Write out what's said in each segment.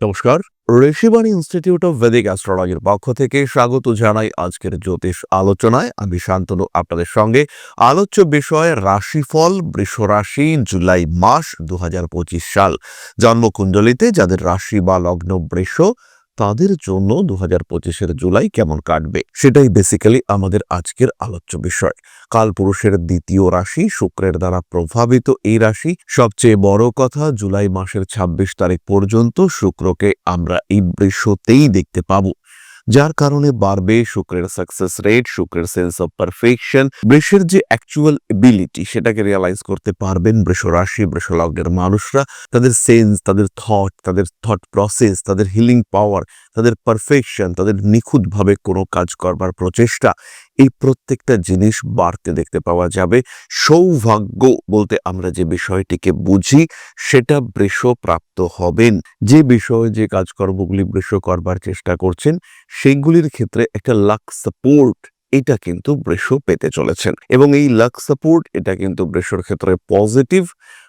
নমস্কার, Rishibani institute of Vedic অ্যাস্ট্রোলজির পক্ষ থেকে স্বাগত জানাই আজকের জ্যোতিষ আলোচনায়। আমি শান্তনু, আপনাদের সঙ্গে। আলোচ্য বিষয়, রাশিফল বৃষ রাশি জুলাই মাস দু হাজার পঁচিশ সাল। জন্মকুণ্ডলিতে যাদের রাশি বা লগ্ন বৃষ তাদের জন্য দু হাজার পঁচিশের জুলাই কেমন কাটবে? সেটাই বেসিক্যালি আমাদের আজকের আলোচ্য বিষয়। কালপুরুষের দ্বিতীয় রাশি, শুক্রের দ্বারা প্রভাবিত এই রাশি। সবচেয়ে বড় কথা, জুলাই মাসের ২৬ তারিখ পর্যন্ত শুক্রকে আমরা এই বৃষতেই দেখতে পাবো। যার কারণে বাড়বে শুক্রের সাকসেস রেট শুক্রের সেন্স অফ পারফেকশন বৃষের যে অ্যাকচুয়াল এবিলিটি সেটাকে রিয়ালাইজ করতে পারবেন বৃষ রাশি, বৃষ লগ্নের মানুষরা। তাদের সেন্স তাদের থট তাদের থট প্রসেস তাদের হিলিং পাওয়ার তাদের পারফেকশন তাদের নিখুঁতভাবে কোনো কাজ করবার প্রচেষ্টা এই প্রত্যেকটা জিনিস বাড়তে দেখতে পাওয়া যাবে। সৌভাগ্য বলতে আমরা যে বিষয়টিকে বুঝি, সেটা বৃষ প্রাপ্ত হবেন। যে বিষয়ে যে কাজকর্মগুলি বৃষ করবার চেষ্টা করছেন সেইগুলির ক্ষেত্রে একটা লাক সাপোর্ট এটা কিন্তু বৃষ পেতে চলেছেন। এবং এই লাক সাপোর্ট এটা কিন্তু বৃষর ক্ষেত্রে পজিটিভ।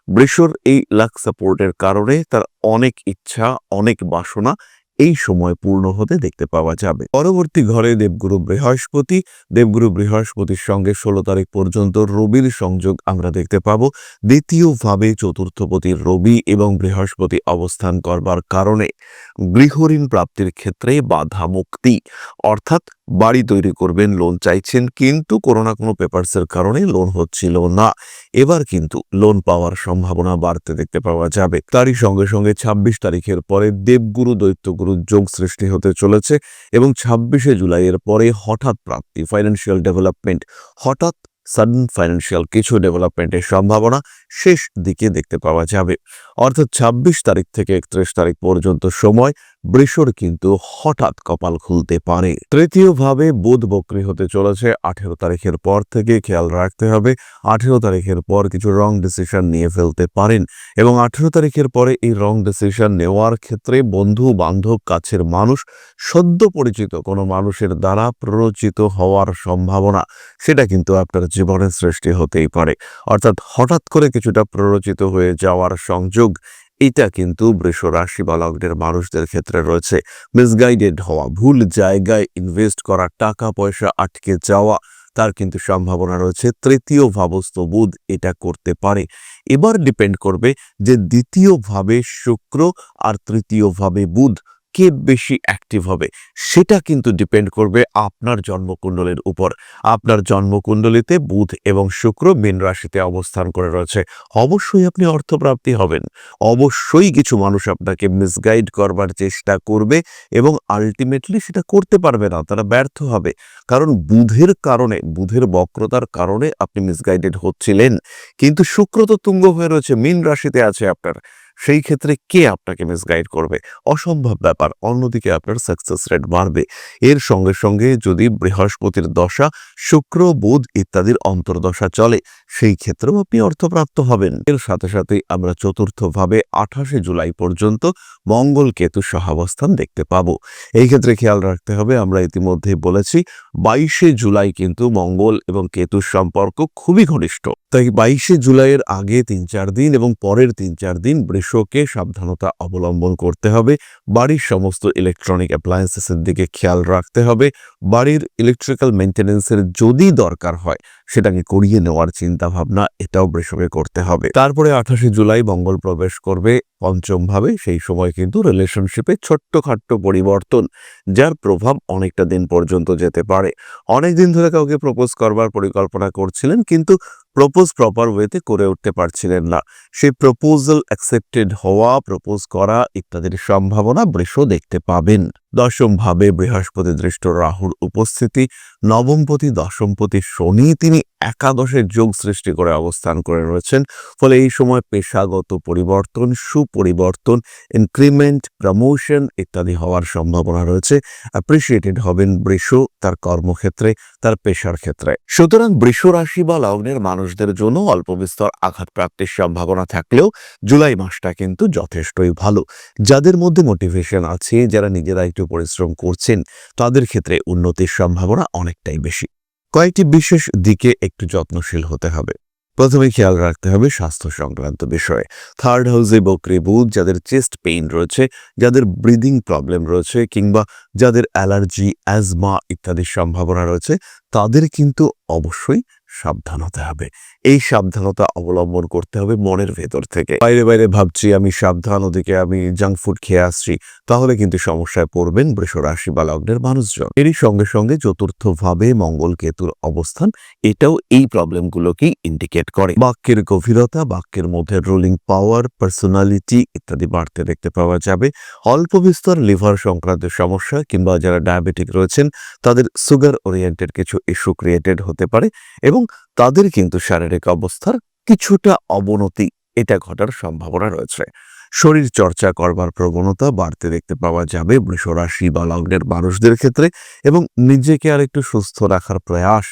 বৃষর এই লাক সাপোর্টের কারণে তার অনেক ইচ্ছা, অনেক বাসনা এই সময় পূর্ণ হতে দেখতে পাওয়া যাবে। পরবর্তী ঘরে দেবগুরু বৃহস্পতি। দেবগুরু বৃহস্পতির সঙ্গে ষোলো তারিখ পর্যন্ত রবির সংযোগ আমরা দেখতে পাব। দ্বিতীয়ভাবে চতুর্থপতির রবি এবং বৃহস্পতি অবস্থান করবার কারণে গৃহঋণ প্রাপ্তির ক্ষেত্রে বাধা মুক্তি। অর্থাৎ বাড়ি তৈরি করবেন লোন চাইছেন, কিন্তু কোনো না কোনো পেপারসের কারণে লোন হচ্ছিল না। এবার কিন্তু লোন পাওয়ার সম্ভাবনা বাড়তে দেখতে পাওয়া যাবে। তারই সঙ্গে সঙ্গে ২৬ তারিখের পরে দেবগুরু, দৈত্যগুরু যোগ সৃষ্টি হতে চলেছে এবং ছাব্বিশে জুলাইয়ের পরে হঠাৎ প্রাপ্তি ফাইন্যান্সিয়াল ডেভেলপমেন্ট হঠাৎ সাডেন ফাইন্যান্সিয়াল কিছু ডেভেলপমেন্টের সম্ভাবনা শেষ দিকে দেখতে পাওয়া যাবে। অর্থাৎ ২৬ তারিখ থেকে একত্রিশ তারিখ পর্যন্ত সময় বৃষর কিন্তু হঠাৎ কপাল খুলতে পারে। তৃতীয়ভাবে বুধ বক্রি হতে চলেছে, আঠেরো তারিখের পর থেকে খেয়াল রাখতে হবে, আঠেরো তারিখের পর কিছু রং ডিসিশন নিয়ে ফেলতে পারেন এবং আঠেরো তারিখের পরে এই রং ডিসিশন নেওয়ার ক্ষেত্রে বন্ধু বান্ধব কাছের মানুষ, সদ্য পরিচিত কোনো মানুষের দ্বারা প্ররোচিত হওয়ার সম্ভাবনা, সেটা কিন্তু আপনার জীবনের সৃষ্টি হতেই পারে। অর্থাৎ হঠাৎ করে কিছুটা প্ররোচিত হয়ে যাওয়ার সংযোগ এটা কিন্তু বৃষ রাশি মানুষদের ক্ষেত্রে রয়েছে। মিসগাইডেড হওয়া, ভুল জায়গায় ইনভেস্ট করা, টাকা পয়সা আটকে যাওয়া, তার কিন্তু সম্ভাবনা রয়েছে। তৃতীয় ভাবস্থ বুধ এটা করতে পারে। এবার ডিপেন্ড করবে যে দ্বিতীয়ভাবে শুক্র আর তৃতীয়ভাবে বুধ কে বেশি অ্যাক্টিভ হবে? সেটা কিন্তু ডিপেন্ড করবে আপনার জন্মকুণ্ডলীর উপর। আপনার জন্মকুণ্ডলিতে বুধ এবং শুক্র মীন রাশিতে অবস্থান করে রয়েছে। অবশ্যই আপনি অর্থপ্রাপ্তি হবেন। অবশ্যই কিছু মানুষ আপনাকে মিসগাইড করবার চেষ্টা করবে এবং আলটিমেটলি সেটা করতে পারবে না, তারা ব্যর্থ হবে। কারণ বুধের কারণে, বুধের বক্রতার কারণে আপনি মিসগাইডেড হচ্ছিলেন। কিন্তু শুক্র তো তুঙ্গ হয়ে রয়েছে, মীন রাশিতে আছে আপনার। সেই ক্ষেত্রে কে আপনাকে মিসগাইড করবে? অসম্ভব ব্যাপার। অন্যদিকে আপনার সাকসেস রেট বাড়বে। এর সঙ্গে সঙ্গে যদি বৃহস্পতির দশা, শুক্র, বুধ ইত্যাদির অন্তর্দশা চলে, সেই ক্ষেত্রেও আপনি অর্থপ্রাপ্ত হবেন। এর সাথে সাথে আমরা চতুর্থভাবে আঠাশে জুলাই পর্যন্ত মঙ্গল কেতু সহাবস্থান দেখতে পাবো। এই ক্ষেত্রে খেয়াল রাখতে হবে, আমরা ইতিমধ্যে বলেছি, বাইশে জুলাই কিন্তু মঙ্গল এবং কেতুর সম্পর্ক খুবই ঘনিষ্ঠ। তাই বাইশে জুলাইয়ের আগে তিন চার দিন এবং পরের তিন চার দিন বৃষকে সাবধানতা অবলম্বন করতে হবে। বাড়ির সমস্ত ইলেকট্রনিক অ্যাপ্লায়েন্সেসের দিকে খেয়াল রাখতে হবে। বাড়ির ইলেকট্রিক্যাল মেনটেন্যান্সের যদি দরকার হয়, সেটাকে করিয়ে নেওয়ার চিন্তা ভাবনা এটাও বৃষকে করতে হবে। তারপরে আঠাশে জুলাই মঙ্গল প্রবেশ করবে পঞ্চম ভাবে সেই সময় কিন্তু রিলেশনশিপে ছোট্টখাট্ট পরিবর্তন, যার প্রভাব অনেকটা দিন পর্যন্ত যেতে পারে। অনেক দিন ধরে কাউকে প্রপোজ করবার পরিকল্পনা করছিলেন, কিন্তু প্রপোজ প্রপার ওয়েতে করে উঠতে পারছিলেন না। সেই প্রপোজাল অ্যাকসেপ্টেড হওয়া প্রপোজ করা ইত্যাদির সম্ভাবনা বৃষ দেখতে পাবেন। দশম ভাবে বৃহস্পতি দৃষ্ট রাহুর উপস্থিতি। নবমপতি দশমপতি শনি তিনি একাদশের যোগ সৃষ্টি করে অবস্থান করে রয়েছেন। ফলে এই সময় পেশাগত পরিবর্তন, সুপরিবর্তন ইনক্রিমেন্ট প্রমোশন ইত্যাদি হওয়ার সম্ভাবনা রয়েছে। অ্যাপ্রিসিয়েটেড হবেন বৃষ তার কর্মক্ষেত্রে, তার পেশার ক্ষেত্রে। সুতরাং বৃষ রাশি বা লগ্নের মানুষদের জন্য অল্প বিস্তর আঘাত প্রাপ্তির সম্ভাবনা থাকলেও জুলাই মাসটা কিন্তু যথেষ্টই ভালো। যাদের মধ্যে মোটিভেশন আছে, যারা নিজেরা একটু পরিশ্রম করছেন, তাদের ক্ষেত্রে উন্নতির সম্ভাবনা অনেকটাই বেশি। কয়েকটি বিশেষ দিকে একটু যত্নশীল হতে হবে। প্রথমে খেয়াল রাখতে হবে স্বাস্থ্য সংক্রান্ত বিষয়ে। থার্ড হাউসে বকরি বুধ যাদের চেস্ট পেইন রয়েছে, যাদের ব্রিদিং প্রবলেম রয়েছে, কিংবা যাদের অ্যালার্জি, অ্যাজমা ইত্যাদির সম্ভাবনা রয়েছে, তাদের কিন্তু অবশ্যই সাবধান হতে হবে। এই সাবধানতা অবলম্বন করতে হবে মনের ভেতর থেকে। বাইরে বাইরে ভাবছি, আমি সাবধান, ওদিকে আমি জাঙ্ক ফুড খেয়ে আসছি। তাহলে কিন্তু সমস্যায় পড়বেন বৃষ রাশি বা লগ্নের মানুষজন। এরই সঙ্গে সঙ্গে চতুর্থভাবে মঙ্গল কেতুর অবস্থান, এটাও এই প্রবলেমগুলোকেই ইন্ডিকেট করে। বাক্যের গভীরতা, বাক্যের মধ্যে রুলিং পাওয়ার পার্সোনালিটি ইত্যাদি বাড়তে দেখতে পাওয়া যাবে। অল্প বিস্তর লিভার সংক্রান্ত সমস্যা কিংবা যারা ডায়াবেটিক রয়েছেন, তাদের সুগার ওরিয়েন্টেড কিছু ইস্যু ক্রিয়েটেড হতে পারে এবং তাদের কিন্তু শারীরিক অবস্থার কিছুটা অবনতি, এটা ঘটার সম্ভাবনা রয়েছে। শরীর চর্চা করবার প্রবণতা বাড়তে দেখতে পাওয়া যাবে বৃষ রাশি বা লগ্নের মানুষদের ক্ষেত্রে এবং নিজেকে আর একটু সুস্থ রাখার প্রয়াস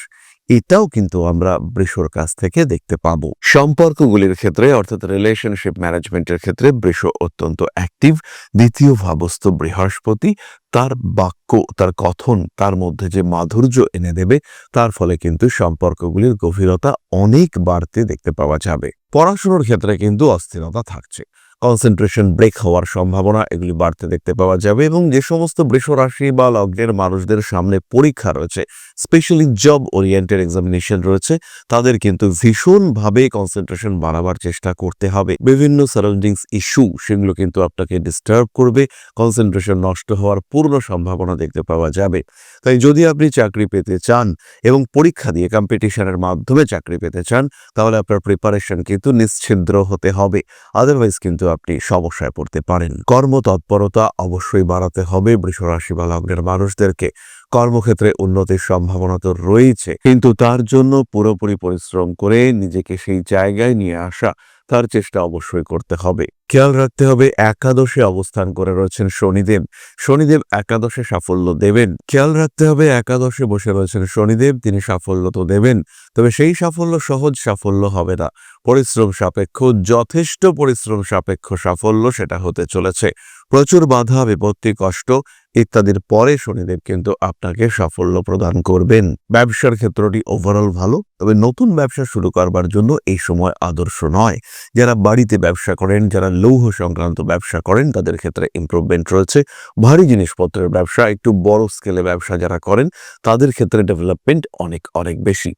এটাও কিন্তু আমরা বৃষর কাছ থেকে দেখতে পাবো। সম্পর্কগুলির ক্ষেত্রে, অর্থাৎ রিলেশনশিপ ম্যানেজমেন্টের ক্ষেত্রে, বৃষ অত্যন্ত অ্যাক্টিভ দ্বিতীয় ভাবস্থ বৃহস্পতি, তার বাক্য, তার কথন, তার মধ্যে যে মাধুর্য এনে দেবে, তার ফলে কিন্তু সম্পর্কগুলির গভীরতা অনেক বাড়তে দেখতে পাওয়া যাবে। পড়াশুনোর ক্ষেত্রে কিন্তু অস্থিরতা থাকছে। কনসেন্ট্রেশন ব্রেক হওয়ার সম্ভাবনা এগুলি বাড়তে দেখতে পাওয়া যাবে এবং যে সমস্ত বৃষ রাশি বা লগ্নের মানুষদের সামনে পরীক্ষা রয়েছে স্পেশালি জব ওরিয়েন্টেড এক্সামিনেশন রয়েছে, তাদের কিন্তু ভীষণভাবে কনসেন্ট্রেশন বাড়াবার চেষ্টা করতে হবে। বিভিন্ন সারাউন্ডিংস ইস্যু সেগুলো কিন্তু আপনাকে ডিস্টার্ব করবে কনসেন্ট্রেশন নষ্ট হওয়ার পূর্ণ সম্ভাবনা দেখতে পাওয়া যাবে। তাই যদি আপনি চাকরি পেতে চান এবং পরীক্ষা দিয়ে কম্পিটিশনের মাধ্যমে চাকরি পেতে চান, তাহলে আপনার প্রিপারেশন কিন্তু নিশ্ছিদ্র হতে হবে। আদারওয়াইজ কিন্তু আপনি সমস্যায় পড়তে পারেন। কর্মতৎপরতা অবশ্যই বাড়াতে হবে। বৃষরাশি বা লগ্নের মানুষদেরকে কর্মক্ষেত্রে উন্নতির সম্ভাবনা তো রয়েছে। কিন্তু তার জন্য পুরোপুরি পরিশ্রম করে নিজেকে সেই জায়গায় নিয়ে আসা তার চেষ্টা অবশ্যই করতে হবে। খেয়াল রাখতে হবে, একাদশে অবস্থান করে রয়েছেন শনিদেব। শনিদেব একাদশে সাফল্য দেবেন। খেয়াল রাখতে হবে, একাদশে বসে রয়েছেন শনিদেব, তিনি সাফল্য তো দেবেন, তবে সেই সাফল্য সহজ সাফল্য হবে না। পরিশ্রম সাপেক্ষ, যথেষ্ট পরিশ্রম সাপেক্ষ সাফল্য সেটা হতে চলেছে। প্রচুর বাধা, বিপত্তি, কষ্ট ইত্যাদির পরে শনিদেব কিন্তু আপনাকে সাফল্য প্রদান করবেন। ব্যবসার ক্ষেত্রটি ওভারঅল ভালো, তবে নতুন ব্যবসা শুরু করবার জন্য এই সময় আদর্শ নয়। যারা বাড়িতে ব্যবসা করেন, যারা লৌহ সংক্রান্ত ব্যবসা করেন, তাদের ক্ষেত্রে ইমপ্রুভমেন্ট রয়েছে। ভারী জিনিসপত্রের ব্যবসা, একটু বড় স্কেলে ব্যবসা যারা করেন, তাদের ক্ষেত্রে ডেভেলপমেন্ট অনেক অনেক বেশি।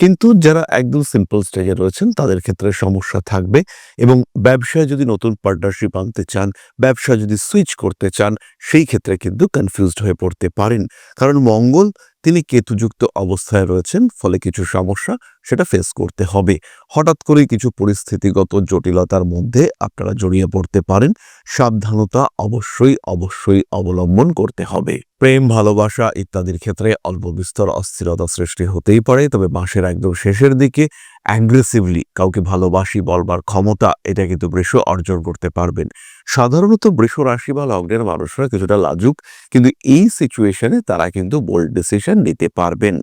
কিন্তু যারা একদম সিম্পল স্টেজে রয়েছেন, তাদের ক্ষেত্রে সমস্যা থাকবে এবং ব্যবসায় যদি নতুন পার্টনারশিপ আনতে চান ব্যবসা যদি সুইচ করতে চান, সেই ক্ষেত্রে কিন্তু কনফিউজড হয়ে পড়তে পারেন। কারণ মঙ্গল, তিনি কেতুযুক্ত অবস্থায় রয়েছেন, ফলে কিছু সমস্যা সেটা ফেস করতে হবে। হঠাৎ করেই কিছু পরিস্থিতিগত জটিলতার মধ্যে আপনারা জড়িয়ে পড়তে পারেন। সাবধানতা অবশ্যই অবশ্যই অবলম্বন করতে হবে। প্রেম, ভালোবাসা ইত্যাদির ক্ষেত্রে অল্প বিস্তর অস্থিরতা সৃষ্টি হতেই পারে। তবে মাসের একদম শেষের দিকে অ্যাগ্রেসিভলি কাউকে ভালোবাসি বলবার ক্ষমতা এটা কিন্তু বৃষ অর্জন করতে পারবেন। সাধারণত বৃষ রাশি বা লগ্নের মানুষরা কিছুটা লাজুক, কিন্তু এই সিচুয়েশনে তারা কিন্তু বোল্ড ডিসিশন নিতে পারবেন।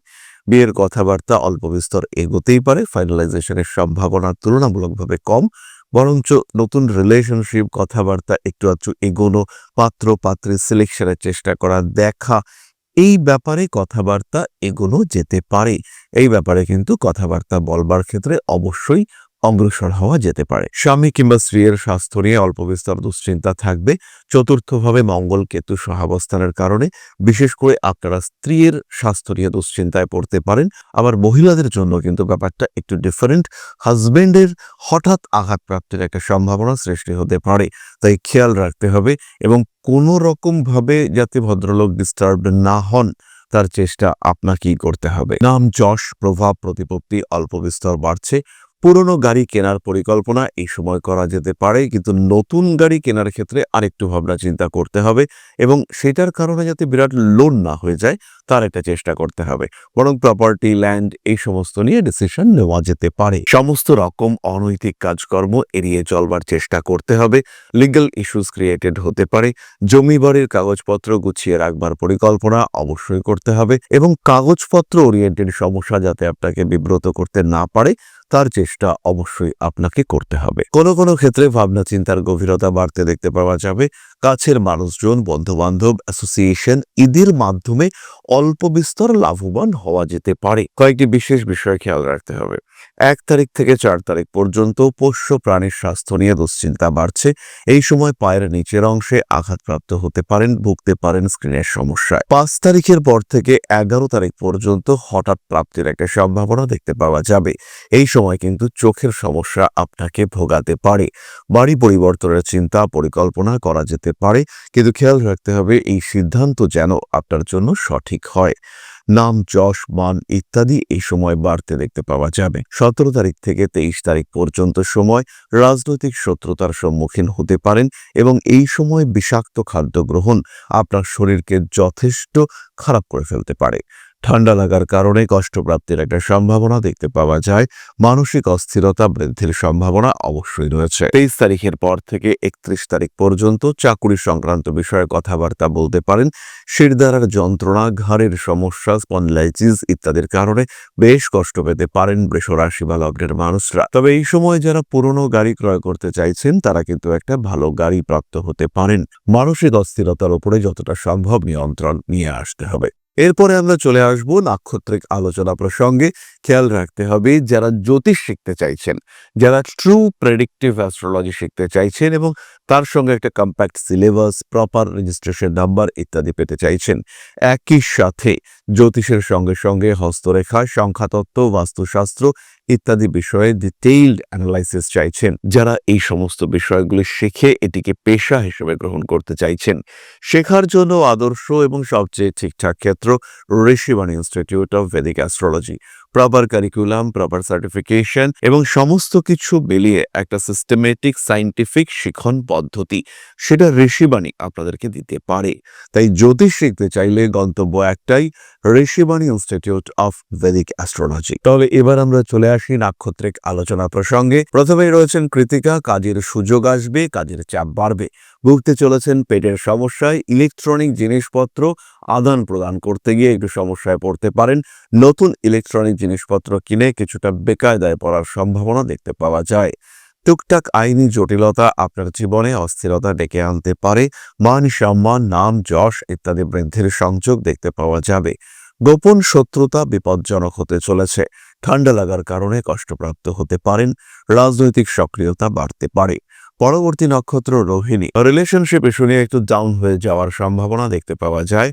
বিয়ের কথাবার্তা অল্প বিস্তর এগোতেই পারে ফাইনালাইজেশনের সম্ভাবনা তুলনামূলকভাবে কম বরঞ্চ নতুন রিলেশনশিপ কথাবার্তা একটু আধটু এগোনো পাত্র পাত্রের সিলেকশনের চেষ্টা করা, দেখা, এই ব্যাপারে কথাবার্তা এগোনো যেতে পারে। এই ব্যাপারে কিন্তু কথাবার্তা বলবার ক্ষেত্রে অবশ্যই অগ্রসর হওয়া যেতে পারে। স্বামী কিংবা স্ত্রীর স্বাস্থ্য নিয়ে অল্প বিস্তর দুশ্চিন্তা থাকবে। চতুর্থভাবে মঙ্গল কেতু সহাবস্থানের কারণে, বিশেষ করে আপনারা স্ত্রীর স্বাস্থ্য নিয়ে দুশ্চিন্তায় পড়তে পারেন। আবার মহিলাদের জন্য কিন্তু ব্যাপারটা একটু ডিফারেন্ট হাজবেন্ডের হঠাৎ আঘাতপ্রাপ্তির একটা সম্ভাবনা সৃষ্টি হতে পারে। তাই খেয়াল রাখতে হবে এবং কোনো রকমভাবে যাতে ভদ্রলোক ডিস্টার্ব না হন, তার চেষ্টা আপনাকেই করতে হবে। নাম যশ, প্রভাব, প্রতিপত্তি অল্প বিস্তর বাড়ছে। পুরনো গাড়ি কেনার পরিকল্পনা এই সময় করা যেতে পারে, কিন্তু নতুন গাড়ি কেনার ক্ষেত্রে আরেকটু ভাবনা চিন্তা করতে হবে এবং সেটার কারণে যাতে বিরাট লোন না হয়ে যায়, তার একটা চেষ্টা করতে হবে। বরং প্রপার্টি ল্যান্ড এই সমস্ত নিয়ে ডিসিশন নেওয়া যেতে পারে। সমস্ত রকম অনৈতিক কাজকর্ম এড়িয়ে চলবার চেষ্টা করতে হবে। লিগ্যাল ইস্যুস ক্রিয়েটেড হতে পারে। জমি বাড়ির কাগজপত্র গুছিয়ে রাখবার পরিকল্পনা অবশ্যই করতে হবে এবং কাগজপত্র ওরিয়েন্টেড সমস্যা যাতে আপনাকে বিব্রত করতে না পারে তার চেষ্টা অবশ্যই আপনাকে করতে হবে। কোনো কোনো ক্ষেত্রে ভাবনা চিন্তার গভীরতা বাড়তে দেখতে পাওয়া যাবে। কাছের মানুষজন, বন্ধুবান্ধব অ্যাসোসিয়েশন ঈদের মাধ্যমে অল্প বিস্তর লাভবান হওয়া যেতে পারে। কয়েকটি বিশেষ বিষয় খেয়াল রাখতে হবে। এক তারিখ থেকে চার তারিখ পর্যন্ত পোষ্য প্রাণীর স্বাস্থ্য নিয়ে দুশ্চিন্তা বাড়ছে। এই সময় পায়ের নিচের অংশে আঘাতপ্রাপ্ত হতে পারেন, ভুগতে পারেন স্ক্রিনের সমস্যায়। পাঁচ তারিখের পর থেকে এগারো তারিখ পর্যন্ত হঠাৎ প্রাপ্তির একটা সম্ভাবনা দেখতে পাওয়া যাবে। এই সময় কিন্তু চোখের সমস্যা আপনাকে ভোগাতে পারে। বাড়ি পরিবর্তনের চিন্তা, পরিকল্পনা করা যেতে পারে, কিন্তু খেয়াল রাখতে হবে এই সিদ্ধান্ত যেন আপনার জন্য সঠিক হয়। নাম, যশ, মান ইত্যাদি এই সময় বাড়তে দেখতে পাওয়া যাবে। সতেরো তারিখ থেকে তেইশ তারিখ পর্যন্ত সময় রাজনৈতিক শত্রুতার সম্মুখীন হতে পারেন এবং এই সময় বিষাক্ত খাদ্য গ্রহণ আপনার শরীরকে যথেষ্ট খারাপ করে ফেলতে পারে। ঠান্ডা লাগার কারণে কষ্টপ্রাপ্তির একটা সম্ভাবনা দেখতে পাওয়া যায়। মানসিক অস্থিরতা বৃদ্ধির সম্ভাবনা অবশ্যই রয়েছে। তেইশ তারিখের পর থেকে একত্রিশ তারিখ পর্যন্ত চাকুরি সংক্রান্ত বিষয়ে কথাবার্তা বলতে পারেন। শিরদারার যন্ত্রণা, ঘাড়ের সমস্যা, স্পন্ডলাইটিস ইত্যাদির কারণে বেশ কষ্ট পেতে পারেন বৃষরাশি বা লগ্নের মানুষরা। তবে এই সময় যারা পুরনো গাড়ি ক্রয় করতে চাইছেন, তারা কিন্তু একটা ভালো গাড়ি প্রাপ্ত হতে পারেন। মানসিক অস্থিরতার উপরে যতটা সম্ভব নিয়ন্ত্রণ নিয়ে আসতে হবে। এরপরে আমরা চলে আসব নাক্ষত্রিক আলোচনা প্রসঙ্গে। খেয়াল রাখতে হবে যারা জ্যোতিষ শিখতে চাইছেন, যারা ট্রু প্রেডিক্টিভ অ্যাস্ট্রোলজি শিখতে চাইছেন এবং তার সঙ্গে একটা compact syllabus proper registration number ইত্যাদি পেতে চাইছেন। একই সাথে জ্যোতিষের সঙ্গে সঙ্গে হস্তরেখা, সংখ্যাতত্ত্ব, বাস্তুশাস্ত্র ইত্যাদি বিষয়ে ডিটেইলড অ্যানালাইসিস চাইছেন, যারা এই সমস্ত বিষয়গুলি শিখে এটিকে পেশা হিসেবে গ্রহণ করতে চাইছেন। শেখার জন্য আদর্শ এবং সবচেয়ে ঠিকঠাক ক্ষেত্র Rishibani institute of Vedic astrology proper curriculum proper certification এবং সমস্ত কিছু মিলিয়ে একটা সিস্টেমেটিক সাইন্টিফিক শিখন পদ্ধতি। সেটা ঋষিবাণী আপনাদেরকে দিতে পারে। তাই জ্যোতিষ শিখতে চাইলে গন্তব্য একটাই, Rishibani Institute of Vedic Astrology তাহলে এবার আমরা চলে আসি নাক্ষত্রিক আলোচনা প্রসঙ্গে। প্রথমেই রয়েছেন কৃতিকা, কাজের সুযোগ আসবে, কাজের চাপ বাড়বে। ভুগতে চলেছেন পেটের সমস্যায়। ইলেকট্রনিক জিনিসপত্র আদান প্রদান করতে গিয়ে একটু সমস্যায় পড়তে পারেন। নতুন ইলেকট্রনিক জিনিসপত্র কিনে কিছুটা বেকায়দায় পড়ার সম্ভাবনা দেখতে পাওয়া যায়। টুকটাক আইনি জটিলতা আপনার জীবনে অস্থিরতা ডেকে আনতে পারে। মান সম্মান, নাম, যশ ইত্যাদি বৃদ্ধির সংযোগ দেখতে পাওয়া যাবে। গোপন শত্রুতা বিপজ্জনক হতে চলেছে। ঠান্ডা লাগার কারণে কষ্টপ্রাপ্ত হতে পারেন। রাজনৈতিক সক্রিয়তা বাড়তে পারে। পরবর্তী নক্ষত্র রোহিণী। রিলেশনশিপ ইস্যু নিয়ে একটু ডাউন হয়ে যাওয়ার সম্ভাবনা দেখতে পাওয়া যায়।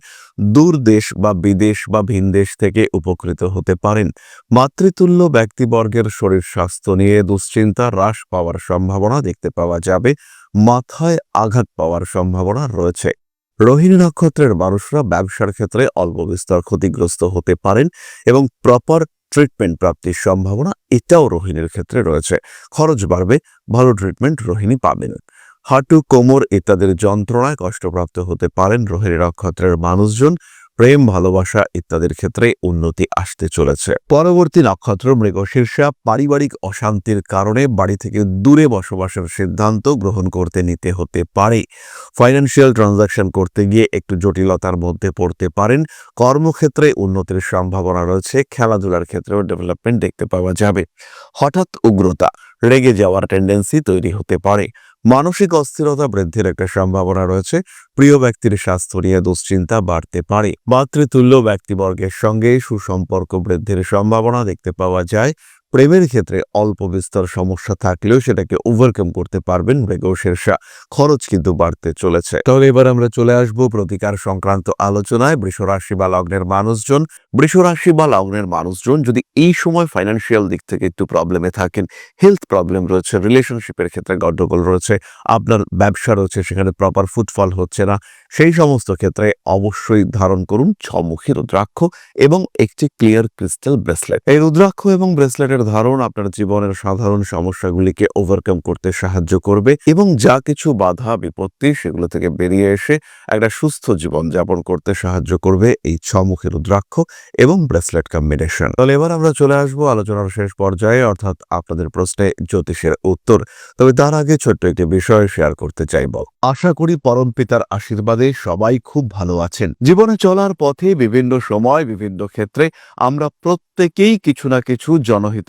দূর দেশ বা বিদেশ বা ভিন দেশ থেকে উপকৃত হতে পারেন। মাতৃতুল্য ব্যক্তিবর্গের শরীর স্বাস্থ্য নিয়ে দুশ্চিন্তা হ্রাস পাওয়ার সম্ভাবনা দেখতে পাওয়া যাবে। মাথায় আঘাত পাওয়ার সম্ভাবনা রয়েছে। রোহিণী নক্ষত্রের মানুষরা ব্যবসার ক্ষেত্রে অল্প বিস্তর ক্ষতিগ্রস্ত হতে পারেন এবং প্রপার ট্রিটমেন্ট প্রাপ্তির সম্ভাবনা এটাও রোহিণীর ক্ষেত্রে রয়েছে। খরচ বাড়বে, ভালো ট্রিটমেন্ট রোহিণী পাবেন। হাঁটু, কোমর ইত্যাদির যন্ত্রণায় কষ্টপ্রাপ্ত হতে পারেন রোহিণী নক্ষত্রের মানুষজন। প্রেম, ভালোবাসা ইত্যাদির ক্ষেত্রে উন্নতি আসতে চলেছে। পরবর্তী নক্ষত্র মৃগশীর্ষা পারিবারিক অশান্তির কারণে বাড়ি থেকে দূরে বসবাসের সিদ্ধান্ত গ্রহণ করতে নিতে হতে পারে। ফাইন্যান্সিয়াল ট্রানজাকশন করতে গিয়ে একটু জটিলতার মধ্যে পড়তে পারেন। কর্মক্ষেত্রে উন্নতির সম্ভাবনা রয়েছে। খেলাধুলার ক্ষেত্রেও ডেভেলপমেন্ট দেখতে পাওয়া যাবে। হঠাৎ উগ্রতা, রেগে যাওয়ার টেন্ডেন্সি তৈরি হতে পারে। মানসিক অস্থিরতা বৃদ্ধির একটা সম্ভাবনা রয়েছে। প্রিয় ব্যক্তির স্বাস্থ্য নিয়ে দুশ্চিন্তা বাড়তে পারে। মাতৃতুল্য ব্যক্তিবর্গের সঙ্গে সুসম্পর্ক বৃদ্ধির সম্ভাবনা দেখতে পাওয়া যায়। প্রেমের ক্ষেত্রে অল্প বিস্তর সমস্যা থাকলেও সেটাকে ওভারকাম করতে পারবেন মৃগশীর্ষা খরচ কিন্তু বাড়তে চলেছে। তাহলে এবার আমরা চলে আসব প্রতিকার সংক্রান্ত আলোচনায়। বৃষরাশি বা লগ্নের মানুষজন বৃষরাশি বা লগ্নের মানুষজন যদি এই সময় ফাইন্যান্সিয়াল দিক থেকে একটু প্রবলেমে থাকেন হেলথ প্রবলেম রয়েছে রিলেশনশিপের ক্ষেত্রে গণ্ডগোল রয়েছে, আপনার ব্যবসা রয়েছে, সেখানে প্রপার ফুটফল হচ্ছে না, সেই সমস্ত ক্ষেত্রে অবশ্যই ধারণ করুন ছমুখী রুদ্রাক্ষ এবং একটি ক্লিয়ার ক্রিস্টাল ব্রেসলেট এই রুদ্রাক্ষ এবং ব্রেসলেটের ধারণ আপনার জীবনের সাধারণ সমস্যাগুলিকে ওভারকাম করতে সাহায্য করবে এবং যা কিছু বাধা, বিপত্তি সেগুলো থেকে বেরিয়ে এসে একটা সুস্থ জীবন যাপন করতে সাহায্য করবে এই ছমুখী রুদ্রাক্ষ এবং ব্রেসলেট কম্বিনেশন তাহলে এবার আমরা চলে আসব আলোচনার শেষ পর্যায়ে, অর্থাৎ আপনাদের প্রশ্নে জ্যোতিষের উত্তর। তবে তার আগে ছোট্ট একটি বিষয় শেয়ার করতে চাইব। আশা করি পরম পিতার আশীর্বাদে সবাই খুব ভালো আছেন। জীবনে চলার পথে বিভিন্ন সময়, বিভিন্ন ক্ষেত্রে আমরা প্রত্যেকেই কিছু না কিছু জনহিত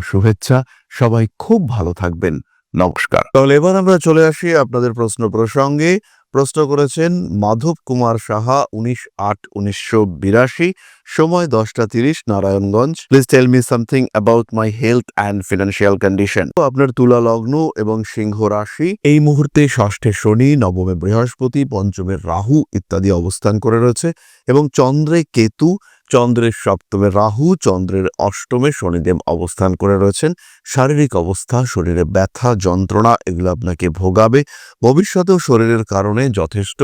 শুভেচ্ছা। সবাই খুব ভালো থাকবেন। নমস্কার। তাহলে এবার আমরা চলে আসি আপনাদের প্রশ্ন প্রসঙ্গে। প্রশ্ন করেছেন, মাধব কুমার সাহা, উনিশ আট, উনিশশো বিরাশি, সময় দশটা তিরিশ, Narayanganj. Please tell me something about my health and financial condition আপনার তুলা লগ্ন এবং সিংহ রাশি। এই মুহূর্তে ষষ্ঠে শনি, নবমে বৃহস্পতি, পঞ্চমে রাহু ইত্যাদি অবস্থান করে রয়েছে এবং চন্দ্রে কেতু চন্দ্রের সপ্তমে রাহু, চন্দ্রের অষ্টমে শনিদেব অবস্থান করে রয়েছেন। শারীরিক অবস্থা, শরীরে ব্যথা, যন্ত্রণা, এগুলো আপনাকে ভোগাবে। ভবিষ্যতেও শরীরের কারণে যথেষ্ট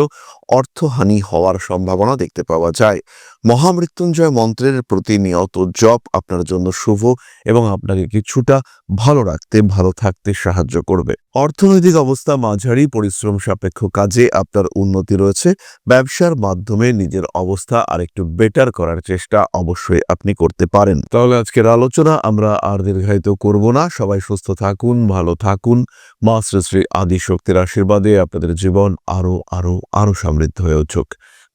অর্থহানি হওয়ার সম্ভাবনা দেখতে পাওয়া যায়। মহামৃত্যুঞ্জয় মন্ত্রের প্রতিনিয়ত জপ আপনার জন্য শুভ এবং আপনাকে কিছুটা ভালো রাখতে, ভালো থাকতে সাহায্য করবে। অর্থনৈতিক অবস্থা, মাঝারি পরিশ্রম সাপেক্ষ কাজে আপনার উন্নতি রয়েছে। ব্যবসার মাধ্যমে নিজের অবস্থা আরেকটু বেটার করার চেষ্টা চেষ্টা অবশ্যই আপনি করতে পারেন। তাহলে আজকের আলোচনা আমরা আর দীর্ঘায়িত করব না। সবাই সুস্থ থাকুন, ভালো থাকুন। মা শ্রী শ্রী আদি শক্তির আশীর্বাদে আপনাদের জীবন আরও আরও আরও সমৃদ্ধ হয়ে উঠুক।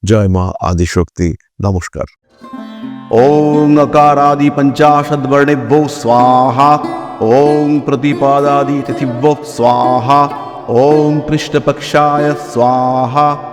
জয় মা আদিশক্তি। নমস্কার। ॐ नकारादि पञ्चाशद्वर्णेभ्यो स्वाहा ॐ प्रतिपादादि तिथिभ्यो स्वाहा ॐ कृष्णपक्षाय स्वाहा